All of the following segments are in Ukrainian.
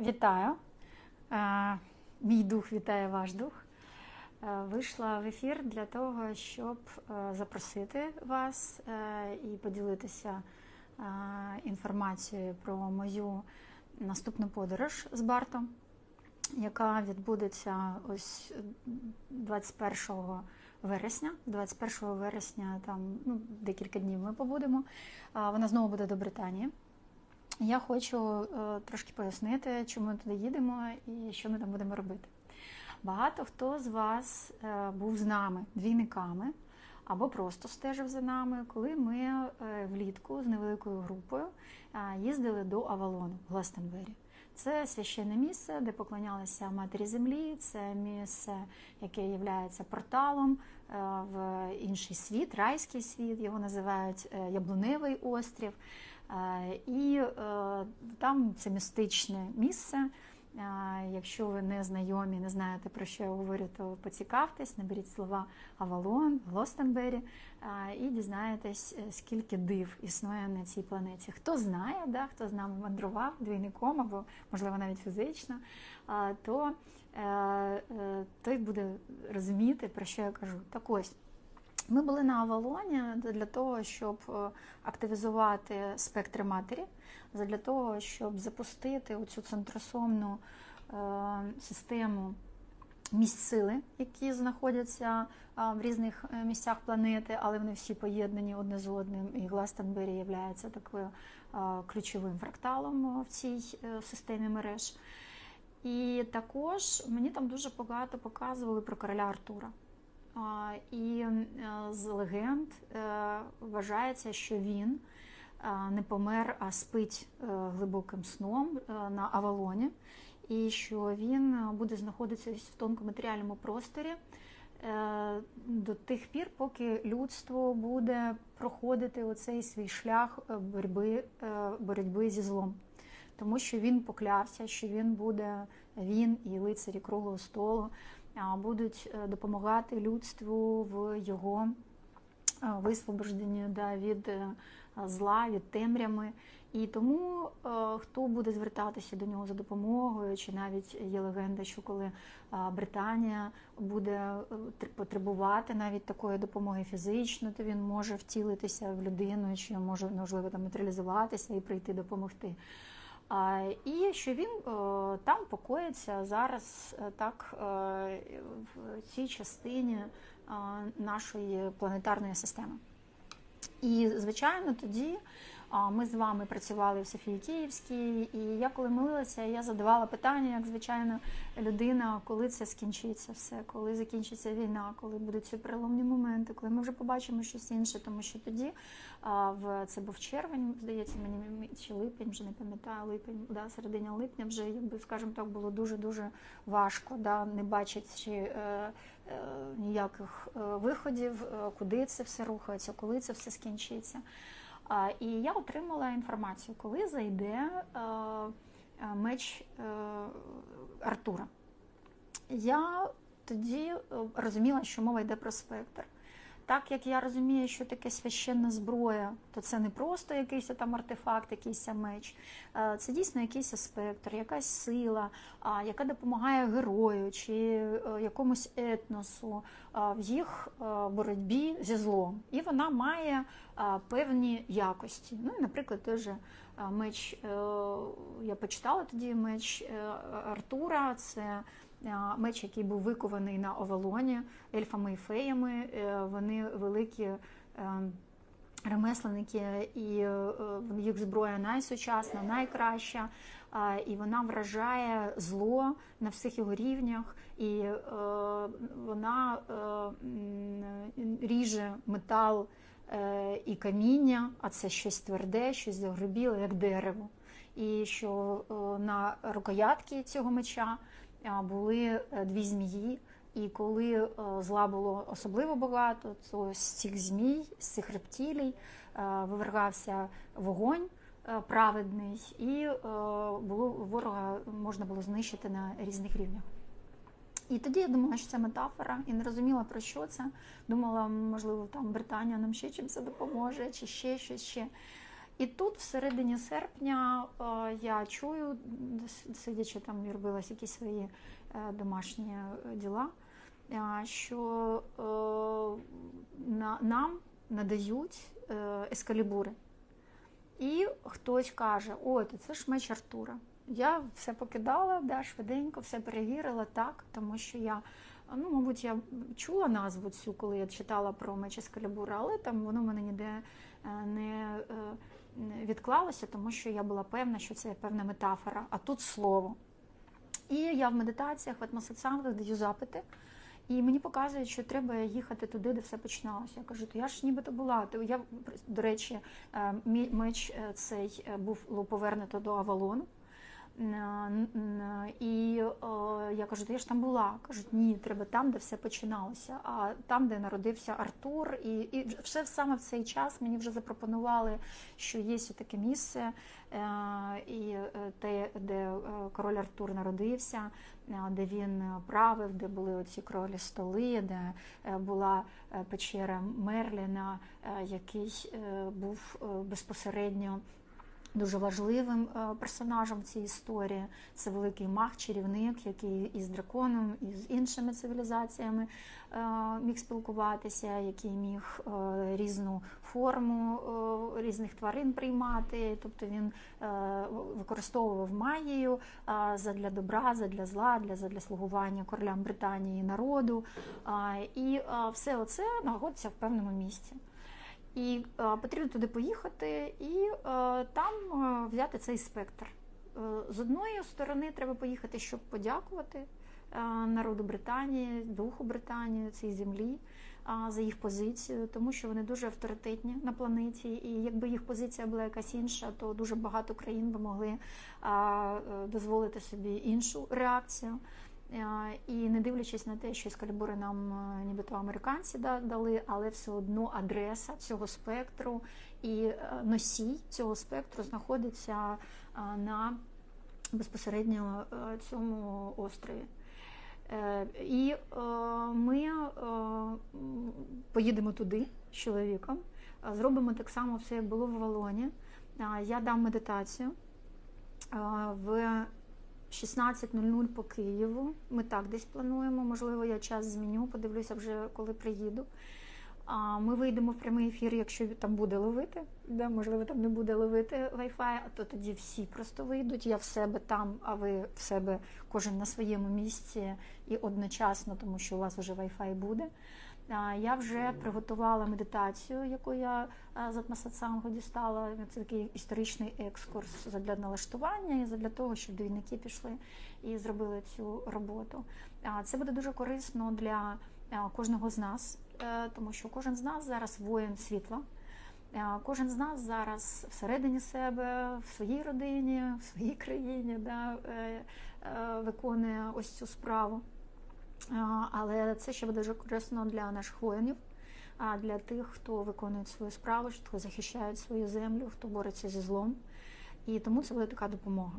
Вітаю. Е, Мій дух вітає ваш дух. Е, Вийшла в ефір для того, щоб е, запросити вас і поділитися інформацією про мою наступну подорож з Бартом, яка відбудеться ось 21 вересня. 21 вересня там ну, декілька днів ми побудемо. Вона знову буде до Британії. Я хочу е, трошки пояснити, чому ми туди їдемо і що ми там будемо робити. Багато хто з вас е, був з нами двійниками або просто стежив за нами, коли ми е, влітку з невеликою групою їздили до Авалону в Гластенбері. Це священне місце, де поклонялися матері землі. Це місце, яке є порталом в інший світ, райський світ. Його називають Яблуневий острів. Е, І е, там це містичне місце. Е, Якщо ви не знайомі, не знаєте про що я говорю, то поцікавтесь, наберіть слова Авалон, Глостенбері е, і дізнаєтесь, скільки див існує на цій планеті. Хто знає, да, хто з нами мандрував двійником або, можливо, навіть фізично, то той буде розуміти, про що я кажу. Так ось. Ми були на Авалоні для того, щоб е, активізувати спектри матері, для того, щоб запустити оцю центросомну е, систему місць сили, які знаходяться е, в різних місцях планети, але вони всі поєднані одне з одним. І Гластенбері є такою ключовим фракталом в цій системі мереж. І також мені там дуже багато показували про короля Артура. І е, з легенд е, вважається, що він е, не помер, а спить глибоким сном на Авалоні, і що він буде знаходитися в тонкоматеріальному просторі до тих пір, поки людство буде проходити оцей свій шлях боротьби, боротьби зі злом. Тому що він поклявся, що він буде він і лицарі круглого столу будуть е, допомагати людству в його е, висвобожденні да, від е, зла, від темрями. І тому хто буде звертатися до нього за допомогою, чи навіть є легенда, що коли Британія буде потребувати навіть такої допомоги фізично, то він може втілитися в людину, чи може можливо там матеріалізуватися і прийти допомогти. І що він е, там покоїться зараз е, так е, в цій частині нашої планетарної системи. І, звичайно, тоді ми з вами працювали в Софії Київській, і я коли молилася, я задавала питання, як звичайно, людина, коли це скінчиться все, коли закінчиться війна, коли будуть ці переломні моменти, коли ми вже побачимо щось інше, тому що тоді в це був червень, здається, мені чи липень, вже не пам'ятаю, липень, да, середина липня вже, якби скажімо так, було дуже дуже важко, да, не бачачи е, е, ніяких е, виходів, куди це все рухається, коли це все скінчиться. І я отримала інформацію, коли зайде е, е, меч е, Артура. Я тоді розуміла, що мова йде про спектр. Так як я розумію, що таке священна зброя, то це не просто якийсь там артефакт, якийсь меч. Е, Це дійсно якийсь спектр, якась сила, яка допомагає герою чи е, якомусь етносу в їх е, боротьбі зі злом. І вона має певні якості. Ну, наприклад, а, меч, е, я почитала тоді меч е, Артура. Це Меч, який був викований на Овалоні ельфами і феями, Е, вони великі е, ремесленники, і е, їх зброя найсучасна, найкраща, і вона вражає зло на всіх його рівнях, і е, вона е, ріже метал е, і каміння, а це щось тверде, щось загрубіле, як дерево. І що е, на рукоятки цього меча були е, дві змії. І коли е, зла було особливо багато, то з цих змій, з цих рептилій е, вивергався вогонь праведний, і було ворога можна було знищити на різних рівнях. І тоді я думала, що це метафора, і не розуміла про що це. Думала, можливо, там Британія нам ще чимось допоможе, чи ще щось ще. І тут, в середині серпня, е, я чую, сидячи там і робилась якісь свої е, домашні е, діла, що нам надають ескалібури. І хтось каже: О, то це ж меч Артура. Я все покидала, да, швиденько, все перевірила так, тому що я, ну, мабуть, я чула назву цю, коли я читала про меч Ескалібура, але там воно мене ніде не відклалося, тому що я була певна, що це певна метафора, а тут слово. І я в медитаціях, в атмосоціалах даю запити. І мені показують, що треба їхати туди, де все починалося. Я кажу, то я ж нібито була. То я, до речі, е, мій меч е, цей е, був повернуто до Авалону. І я кажу, я ж там була. Кажуть, ні, треба там, де все починалося, а там, де народився Артур, і, і все саме в цей час мені вже запропонували, що є таке місце, е, і е, те, де е, король Артур народився, де він правив, де були оці кролі столи, де була печера Мерліна, який був безпосередньо. Дуже важливим е, персонажем цій історії це великий маг, чарівник, який із драконом, і з іншими цивілізаціями е, міг спілкуватися, який міг е, різну форму різних тварин приймати. Тобто він використовував магію задля добра, задля зла, для слугування королям Британії народу. І все оце знаходиться в певному місці. І е, потрібно туди поїхати і е, там е, взяти цей спектр. Е, з одної сторони треба поїхати, щоб подякувати е, народу Британії, духу Британії, цій землі е, за їх позицію, тому що вони дуже авторитетні на планеті. І якби їх позиція була якась інша, то дуже багато країн би могли е, е, дозволити собі іншу реакцію. Е, І не дивлячись на те, що ескалібури нам е, нібито американці дали, але все одно адреса цього спектру і е, носій цього спектру знаходиться на безпосередньо цьому острові. І ми поїдемо туди з чоловіком, зробимо так само все, як було в Валоні. Я дам медитацію в 16.00 по Києву. Ми так десь плануємо. Можливо, я час зміню, подивлюся вже, коли приїду. Ми вийдемо в прямий ефір, якщо там буде ловити. Да, можливо, там не буде ловити Wi-Fi, а то тоді всі просто вийдуть. Я в себе там, а ви в себе кожен на своєму місці і одночасно, тому що у вас вже Wi-Fi буде. Я вже приготувала медитацію, яку я а, з Атмасатсангу дістала. Це такий історичний екскурс для налаштування і для того, щоб двійники пішли і зробили цю роботу. Це буде дуже корисно для кожного з нас, е, тому що кожен з нас зараз воїн світла. Е, Кожен з нас зараз всередині себе, в своїй родині, в своїй країні да, е, е, виконує ось цю справу. Але це ще буде дуже корисно для наших воїнів, а для тих, хто виконує свою справу, хто захищає свою землю, хто бореться зі злом. І тому це буде така допомога.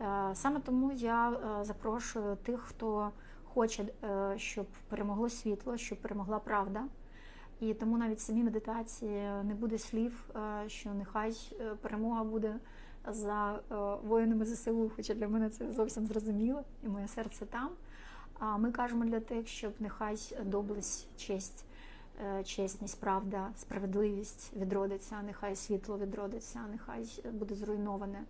Е, Саме тому я е, запрошую тих, хто хоче, е, щоб перемогло світло, щоб перемогла правда. І тому навіть в самій медитації не буде слів, що нехай перемога буде за воїнами ЗСУ, хоча для мене це зовсім зрозуміло, і моє серце там. А ми кажемо для тих, щоб нехай доблесть, честь, е, чесність, правда, справедливість відродиться, нехай світло відродиться, нехай буде зруйноване.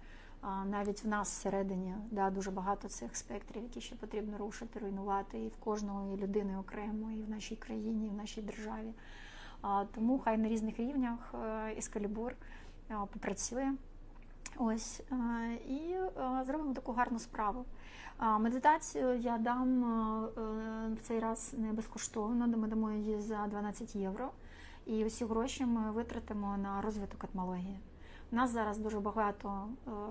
Навіть в нас всередині да, дуже багато цих спектрів, які ще потрібно рушити, руйнувати і в кожної людини окремо, і в нашій країні, і в нашій державі. Тому хай на різних рівнях е, Ескалібур е, попрацює. Ось е, і е, зробимо таку гарну справу. Медитацію я дам е, в цей раз не безкоштовно, ми дамо її за 12 євро. І усі гроші ми витратимо на розвиток атмології. У нас зараз дуже багато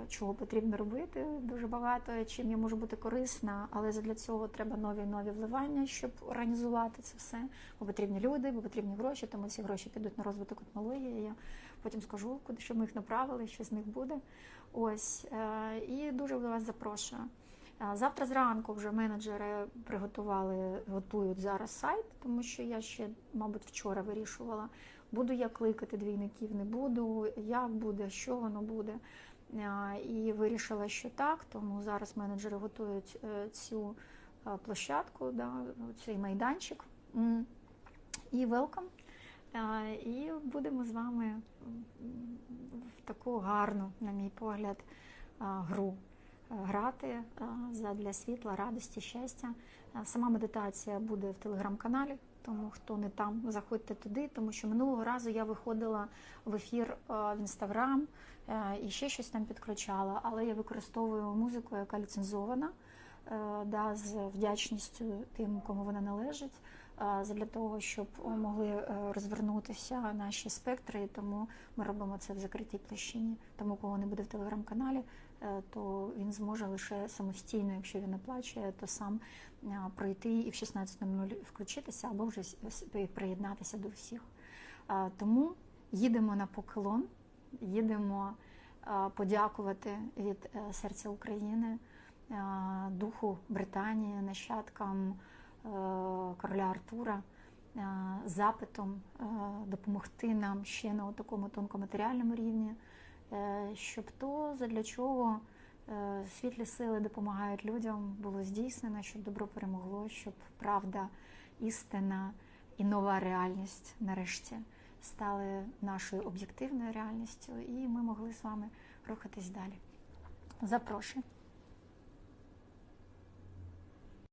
чого потрібно робити, дуже багато чим я можу бути корисна, але для цього треба нові і нові вливання, щоб організувати це все. Бо потрібні люди, бо потрібні гроші, тому ці гроші підуть на розвиток етнології. Я потім скажу, куди щоб ми їх направили, що з них буде. Ось е, і дуже вас запрошую. Е, Завтра зранку вже менеджери приготували, готують зараз сайт, тому що я ще, мабуть, вчора вирішувала. буду я кликати двійників, не буду, як буде, що воно буде. Е, І вирішила, що так, тому зараз менеджери готують цю площадку, да, цей майданчик. І велкам. І будемо з вами в таку гарну, на мій погляд, гру е, грати е, задля світла, радості, щастя. Е, Сама медитація буде в телеграм-каналі, тому хто не там, заходьте туди, тому що минулого разу я виходила в ефір в інстаграм і ще щось там підключала, але я використовую музику, яка ліцензована, да, з вдячністю тим, кому вона належить, для того, щоб могли е, розвернутися наші спектри. Тому ми робимо це в закритій площині. Тому кого не буде в телеграм-каналі, е, то він зможе лише самостійно, якщо він оплачує, то сам е, пройти і в 16.00 включитися або вже приєднатися до всіх. Е, Тому їдемо на поколон, їдемо е, подякувати від е, серця України, е, духу Британії, нащадкам е, короля Артура, е, запитом е, допомогти нам ще на такому тонкоматеріальному рівні, е, щоб то, задля чого е, світлі сили допомагають людям, було здійснено, щоб добро перемогло, щоб правда, істина і нова реальність нарешті стали нашою об'єктивною реальністю, і ми могли з вами рухатись далі. Запрошую.